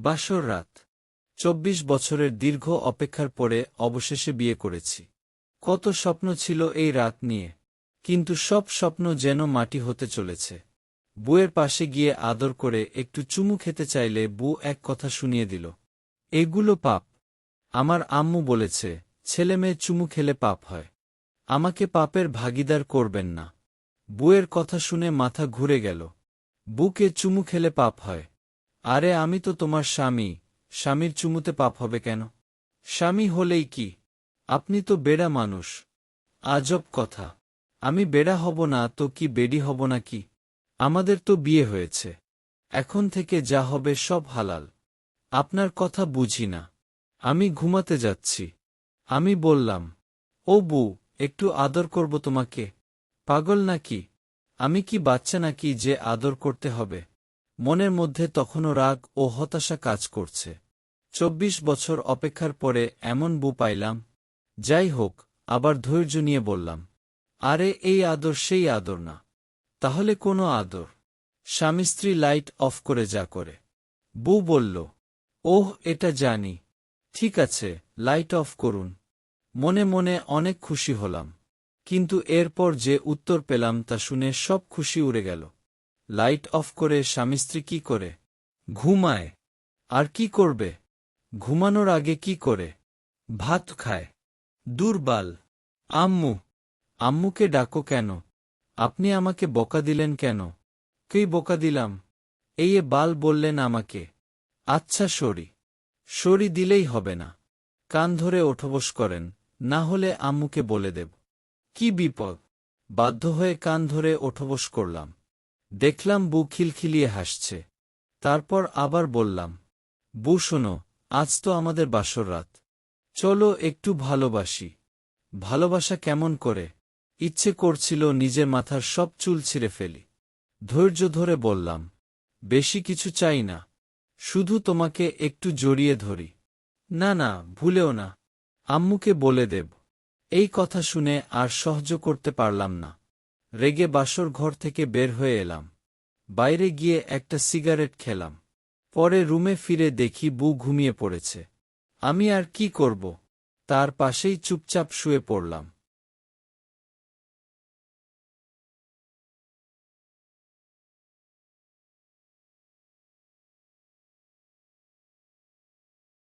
বাসর রাত। চব্বিশ বছরের দীর্ঘ অপেক্ষার পরে অবশেষে বিয়ে করেছি। কত স্বপ্ন ছিল এই রাত নিয়ে। কিন্তু সব স্বপ্ন যেন মাটি হতে চলেছে। বুয়ের পাশে গিয়ে আদর করে একটু চুমু খেতে চাইলে বু এক কথা শুনিয়ে দিল, এগুলো পাপ। আমার আম্মু বলেছে, ছেলে মেয়ে চুমু খেলে পাপ হয়। আমাকে পাপের ভাগিদার করবেন না। বুয়ের কথা শুনে মাথা ঘুরে গেল, বুকে চুমু খেলে পাপ হয়। আরে আমি তো তোমার স্বামী, স্বামীর চুমুতে পাপ হবে কেন? স্বামী হলেই কি? আপনি তো বেড়া মানুষ। আজব কথা। আমি বেড়া হব না তো কি বেডি হব না কি? আমাদের তো বিয়ে হয়েছে। এখন থেকে যা হবে সব হালাল। আপনার কথা বুঝি না। আমি ঘুমাতে যাচ্ছি। আমি বললাম, ও বউ, একটু আদর করব তোমাকে। পাগল নাকি? আমি কি বাচ্চা নাকি যে আদর করতে হবে? মনের মধ্যে তখনও রাগ ও হতাশা কাজ করছে। চব্বিশ বছর অপেক্ষার পরে এমন বু পাইলাম, যাই হোক, আবার ধৈর্য নিয়ে বললাম, আরে, এই আদর সেই আদর না, তাহলে কোনো আদর। স্বামী স্ত্রী লাইট অফ করে যা করে। বু বলল, ওহ, এটা জানি। ঠিক আছে, লাইট অফ করুন। মনে মনে অনেক খুশি হলাম। কিন্তু এরপর যে উত্তর পেলাম তা শুনে সব খুশি উড়ে গেল। লাইট অফ করে স্বামী স্ত্রী কি করে? ঘুমায়। আর কি করবে? ঘুমানোর আগে কি করে? ভাত খায়। দুর্বাল। আম্মু, আম্মুকে ডাকো কেন? আপনি আমাকে বকা দিলেন কেন? কেই বকা দিলাম? এই বাল বললেন আমাকে। আচ্ছা সরি। সরি দিলেই হবে না। কান ধরে ওঠবস করেন, না হলে আম্মুকে বলে দেব। কি বিপদ? বাধ্য হয়ে কান ধরে ওঠবস করলাম। দেখলাম বু খিলখিলিয়ে হাসছে। তারপর আবার বললাম, বু শোনো, আজ তো আমাদের বাসর রাত। চলো একটু ভালোবাসি। ভালোবাসা কেমন করে? ইচ্ছে করছিল নিজের মাথার সব চুল ছিঁড়ে ফেলি। ধৈর্য ধরে বললাম, বেশি কিছু চাই না। শুধু তোমাকে একটু জড়িয়ে ধরি। না না, ভুলেও না। আম্মুকে বলে দেব। এই কথা শুনে আর সহ্য করতে পারলাম না। রেগে বাসর ঘর থেকে বের হয়ে এলাম। বাইরে গিয়ে একটা সিগারেট খেলাম। পরে রুমে ফিরে দেখি বু ঘুমিয়ে পড়েছে। আমি আর কি করব? তার পাশেই চুপচাপ শুয়ে পড়লাম।